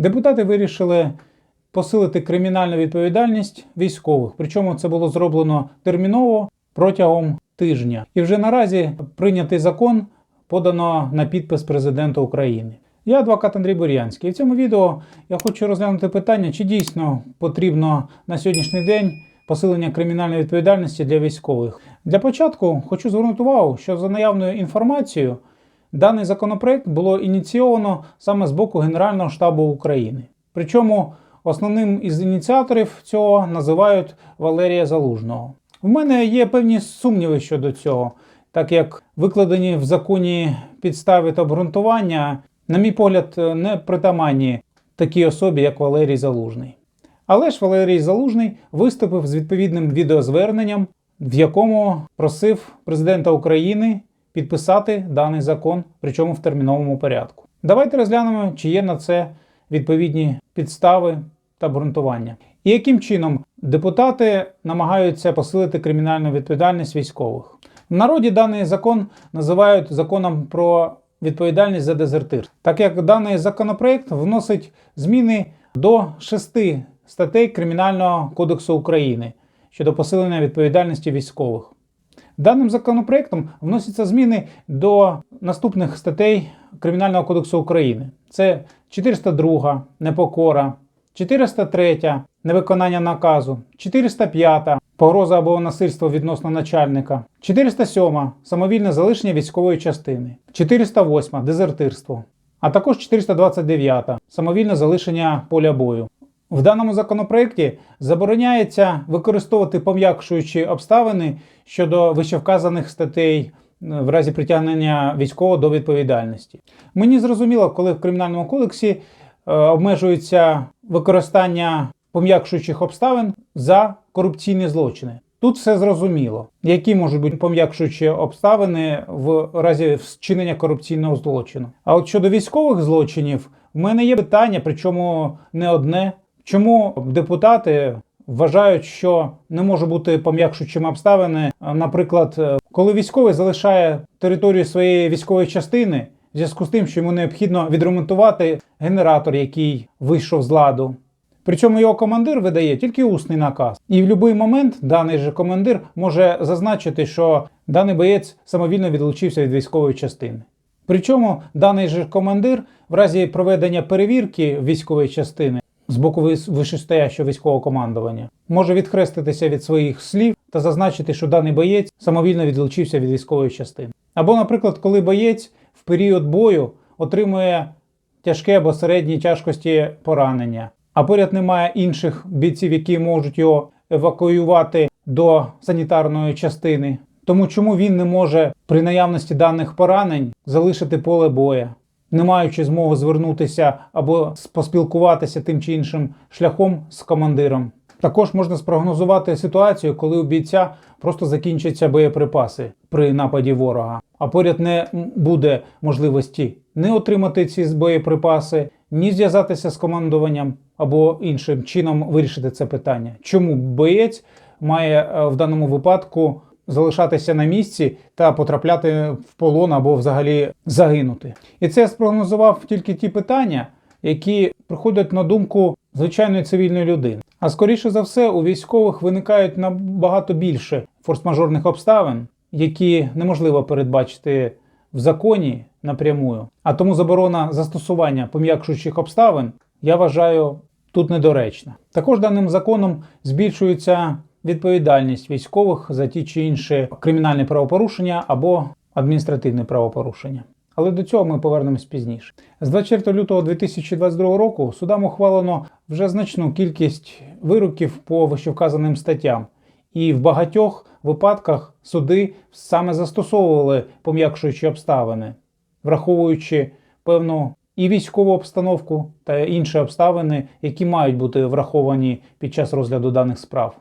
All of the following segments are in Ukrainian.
Депутати вирішили посилити кримінальну відповідальність військових. Причому це було зроблено терміново протягом тижня. І вже наразі прийнятий закон подано на підпис президента України. Я адвокат Андрій Бурянський. І в цьому відео я хочу розглянути питання, чи дійсно потрібно на сьогоднішній день посилення кримінальної відповідальності для військових. Для початку хочу звернути увагу, що за наявною інформацією даний законопроект було ініційовано саме з боку Генерального штабу України. Причому основним із ініціаторів цього називають Валерія Залужного. В мене є певні сумніви щодо цього, так як викладені в законі підстави та обґрунтування, на мій погляд, не притаманні такій особі, як Валерій Залужний. Але ж Валерій Залужний виступив з відповідним відеозверненням, в якому просив президента України підписати даний закон, причому в терміновому порядку. Давайте розглянемо, чи є на це відповідні підстави та обґрунтування. І яким чином депутати намагаються посилити кримінальну відповідальність військових. В народі даний закон називають законом про відповідальність за дезертир, так як даний законопроект вносить зміни до шести статей Кримінального кодексу України щодо посилення відповідальності військових. Даним законопроектом вносяться зміни до наступних статей Кримінального кодексу України: це 402 непокора, 403 невиконання наказу, 405 погроза або насильство відносно начальника, 407 самовільне залишення військової частини, 408 дезертирство, а також 429 самовільне залишення поля бою. В даному законопроекті забороняється використовувати пом'якшуючі обставини щодо вищевказаних статей в разі притягнення військового до відповідальності. Мені зрозуміло, коли в кримінальному кодексі е, обмежується використання пом'якшуючих обставин за корупційні злочини. Тут все зрозуміло, які можуть бути пом'якшуючі обставини в разі вчинення корупційного злочину. А от щодо військових злочинів, в мене є питання, причому не одне. Чому депутати вважають, що не може бути пом'якшуючими обставини, наприклад, е, коли військовий залишає територію своєї військової частини в зв'язку з тим, що йому необхідно відремонтувати генератор, який вийшов з ладу. Причому його командир видає тільки усний наказ. І в будь-який момент даний же командир може зазначити, що даний боєць самовільно відлучився від військової частини. Причому даний же командир в разі проведення перевірки військової частини з боку вищестоящого військового командування може відхреститися від своїх слів та зазначити, що даний боєць самовільно відлучився від військової частини. Або, наприклад, коли боєць в період бою отримує тяжке або середній тяжкості поранення, а поряд немає інших бійців, які можуть його евакуювати до санітарної частини. Тому чому він не може при наявності даних поранень залишити поле боя, не маючи змоги звернутися або поспілкуватися тим чи іншим шляхом з командиром? Також можна спрогнозувати ситуацію, коли у бійця просто закінчаться боєприпаси при нападі ворога, а поряд не буде можливості не отримати ці боєприпаси, ні зв'язатися з командуванням або іншим чином вирішити це питання. Чому боєць має е, в даному випадку залишатися на місці та потрапляти в полон або взагалі загинути? І це спрогнозував тільки ті питання, які приходять на думку звичайної цивільної людини. А скоріше за все, у військових виникають набагато більше форс-мажорних обставин, які неможливо передбачити в законі напрямую. А тому заборона застосування пом'якшуючих обставин я вважаю тут недоречна. Також даним законом збільшується відповідальність військових за ті чи інші кримінальні правопорушення або адміністративні правопорушення. Але до цього ми повернемось пізніше. З 24 лютого 2022 року судам ухвалено вже значну кількість вироків по вищевказаним статтям, і в багатьох випадках суди саме застосовували пом'якшуючі обставини, враховуючи певну і військову обстановку та інші обставини, які мають бути враховані під час розгляду даних справ.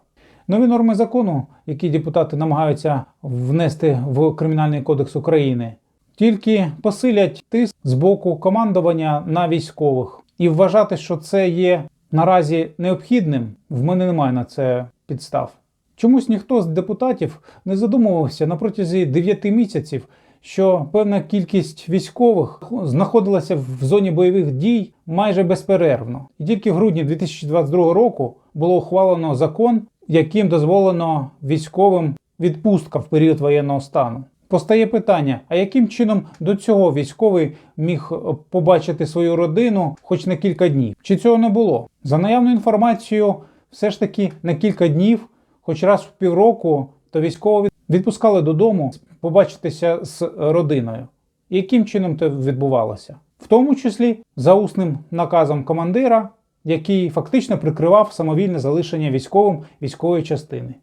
Нові норми закону, які депутати намагаються внести в Кримінальний кодекс України, тільки посилять тиск з боку командування на військових. І вважати, що це є наразі необхідним, в мене немає на це підстав. Чомусь ніхто з депутатів не задумувався на протязі 9 місяців, що певна кількість військових знаходилася в зоні бойових дій майже безперервно. І тільки в грудні 2022 року було ухвалено закон, яким дозволено військовим відпустка в період воєнного стану. Постає питання: а яким чином до цього військовий міг е, побачити свою родину хоч на кілька днів? Чи цього не було? За наявною інформацією, все ж таки на кілька днів, хоч раз в півроку, то військові відпускали додому побачитися з родиною. Яким чином це відбувалося? В тому числі за усним наказом командира, який фактично прикривав самовільне залишення військовим військової частини.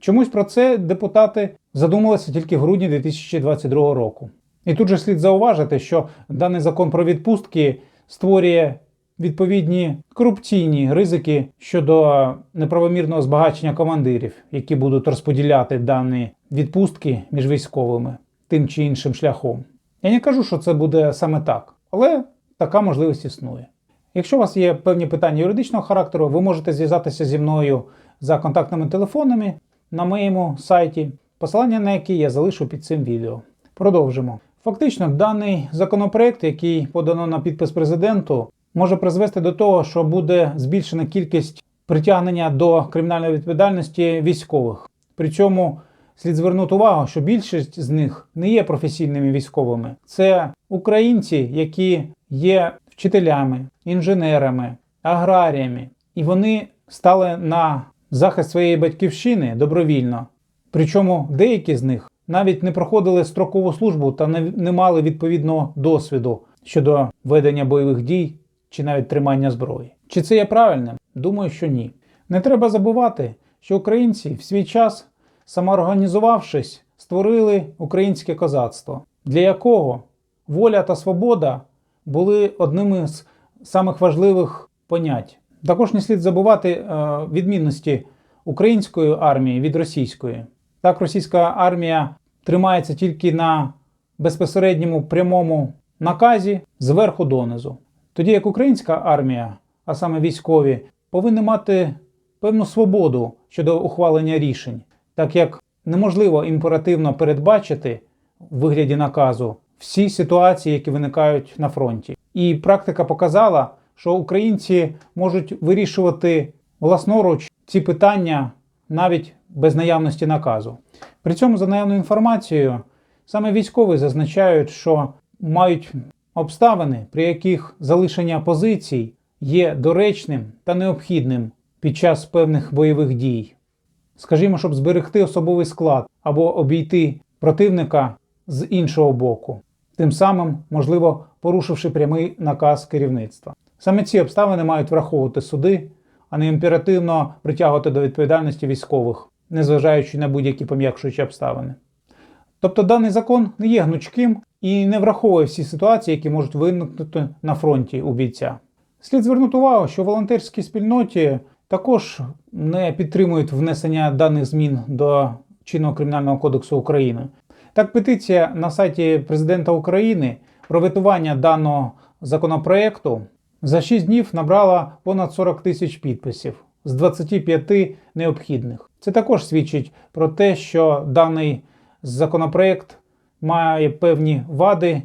Чомусь про це депутати задумалися тільки в грудні 2022 року. І тут же слід зауважити, що даний закон про відпустки створює відповідні корупційні ризики щодо неправомірного збагачення командирів, які будуть розподіляти дані відпустки між військовими тим чи іншим шляхом. Я не кажу, що це буде саме так, але така можливість існує. Якщо у вас є певні питання юридичного характеру, ви можете зв'язатися зі мною за контактними телефонами на моєму сайті, посилання на який я залишу під цим відео. Продовжимо. Фактично, даний законопроект, який подано на підпис президенту, може призвести до того, що буде збільшена кількість притягнення до кримінальної відповідальності військових. Причому слід звернути увагу, що більшість з них не є професійними військовими. Це українці, які є вчителями, інженерами, аграріями, і вони стали на захист своєї батьківщини добровільно. Причому деякі з них навіть не проходили строкову службу та не, не мали відповідного досвіду щодо ведення бойових дій чи навіть тримання зброї. Чи це є правильним? Думаю, що ні. Не треба забувати, що українці в свій час, самоорганізувавшись, створили українське козацтво, для якого воля та свобода були одними з самих важливих понять. Також не слід забувати е, відмінності української армії від російської. Так, російська армія тримається тільки на безпосередньому прямому наказі зверху донизу. Тоді як українська армія, а саме військові, повинні мати певну свободу щодо ухвалення рішень, так як неможливо імперативно передбачити в вигляді наказу всі ситуації, які виникають на фронті. І практика показала, що українці можуть вирішувати власноруч ці питання навіть без наявності наказу. При цьому, за наявною інформацією, саме військові зазначають, що мають обставини, при яких залишення позицій є доречним та необхідним під час певних бойових дій. Скажімо, щоб зберегти особовий склад або обійти противника з іншого боку, тим самим, можливо, порушивши прямий наказ керівництва. Саме ці обставини мають враховувати суди, а не імперативно притягувати до відповідальності військових, незважаючи на будь-які пом'якшуючі обставини. Тобто даний закон не є гнучким і не враховує всі ситуації, які можуть виникнути на фронті у бійця. Слід звернути увагу, що волонтерській спільноті також не підтримують внесення даних змін до чинного кримінального кодексу України. Так, петиція на сайті президента України про ветування даного законопроекту за 6 днів набрала понад 40 тисяч підписів з 25 необхідних. Це також свідчить про те, що даний законопроект має певні вади,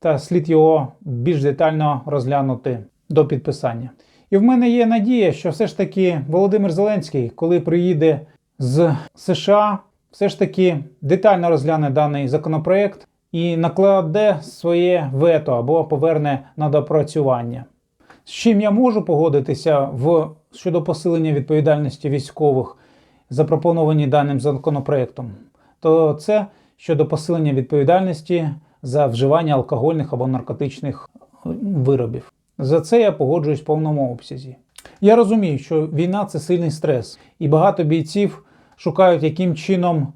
та слід його більш детально розглянути до підписання. І в мене є надія, що все ж таки Володимир Зеленський, коли приїде з США, все ж таки детально розгляне даний законопроект і накладе своє вето або поверне на допрацювання. З чим я можу погодитися в щодо посилення відповідальності військових, запропоновані даним законопроектом, то це щодо посилення відповідальності за вживання алкогольних або наркотичних виробів. За це я погоджуюсь в повному обсязі. Я розумію, що війна це сильний стрес, і багато бійців шукають, яким чином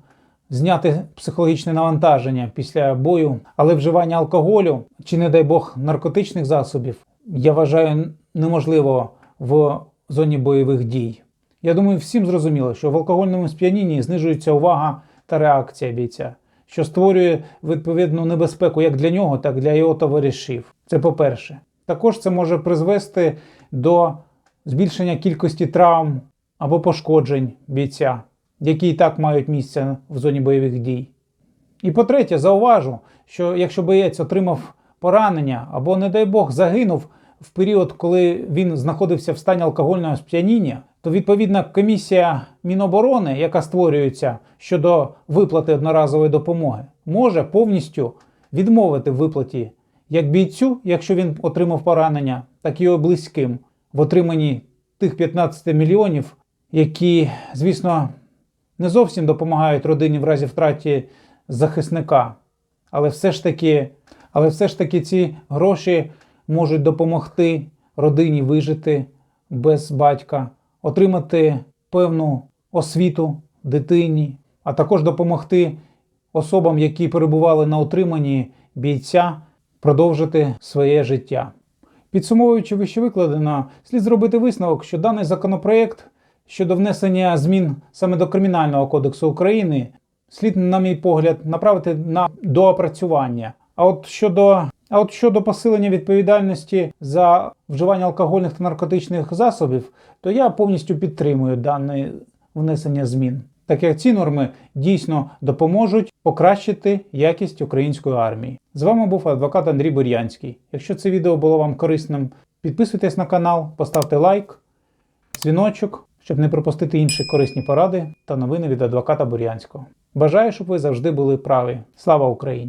зняти психологічне навантаження після бою, але вживання алкоголю чи, не дай Бог, наркотичних засобів я вважаю неможливо в зоні бойових дій. Я думаю, всім зрозуміло, що в алкогольному сп'янінні знижується увага та реакція бійця, що створює відповідну небезпеку як для нього, так і для його товаришів. Це по-перше. Також це може призвести до збільшення кількості травм або пошкоджень бійця, які і так мають місце в зоні бойових дій. І по-третє, зауважу, що якщо боєць отримав поранення або, не дай Бог, загинув в період, коли він знаходився в стані алкогольного сп'яніння, то відповідна комісія Міноборони, яка створюється щодо виплати одноразової допомоги, може повністю відмовити в виплаті як бійцю, якщо він отримав поранення, так і його близьким в отриманні тих 15 мільйонів, які, звісно, не зовсім допомагають родині в разі втраті захисника. Але все ж таки, але все ж таки ці гроші можуть допомогти родині вижити без батька, отримати певну освіту дитині, а також допомогти особам, які перебували на утриманні бійця, продовжити своє життя. Підсумовуючи вище викладено, слід зробити висновок, що даний законопроект щодо внесення змін саме до Кримінального кодексу України слід, на мій погляд, направити на доопрацювання. А от щодо, а от щодо посилення відповідальності за вживання алкогольних та наркотичних засобів, то я повністю підтримую дане внесення змін, так як ці норми дійсно допоможуть покращити якість української армії. З вами був адвокат Андрій Бур'янський. Якщо це відео було вам корисним, підписуйтесь на канал, поставте лайк, дзвіночок, щоб не пропустити інші корисні поради та новини від адвоката Бур'янського. Бажаю, щоб ви завжди були праві. Слава Україні!